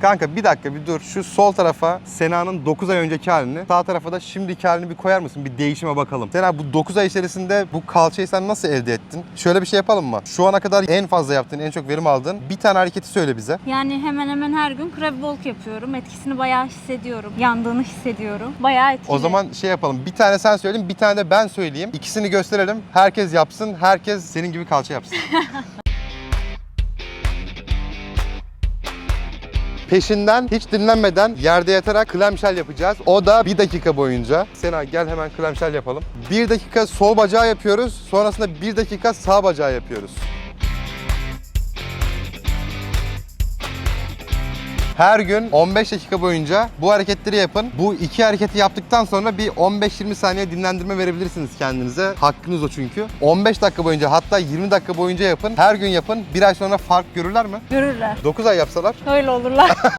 Kanka bir dakika bir dur. Şu sol tarafa Sena'nın 9 ay önceki halini, sağ tarafa da şimdiki halini bir koyar mısın? Bir değişime bakalım. Sena bu 9 ay içerisinde bu kalçayı sen nasıl elde ettin? Şöyle bir şey yapalım mı? Şu ana kadar en fazla yaptığın, en çok verim aldığın bir tane hareketi söyle bize. Yani hemen hemen her gün crab walk yapıyorum. Etkisini bayağı hissediyorum. Yandığını hissediyorum. Bayağı etkili. O zaman şey yapalım. Bir tane sen söyleyeyim, bir tane de ben söyleyeyim. İkisini gösterelim. Herkes yapsın. Herkes senin gibi kalça yapsın. Peşinden hiç dinlenmeden yerde yatarak klemşel yapacağız. O da bir dakika boyunca. Sena gel hemen klemşel yapalım. Bir dakika sol bacağı yapıyoruz. Sonrasında bir dakika sağ bacağı yapıyoruz. Her gün 15 dakika boyunca bu hareketleri yapın. Bu iki hareketi yaptıktan sonra bir 15-20 saniye dinlendirme verebilirsiniz kendinize. Hakkınız o çünkü. 15 dakika boyunca hatta 20 dakika boyunca yapın. Her gün yapın. Bir ay sonra fark görürler mi? Görürler. 9 ay yapsalar Öyle olurlar.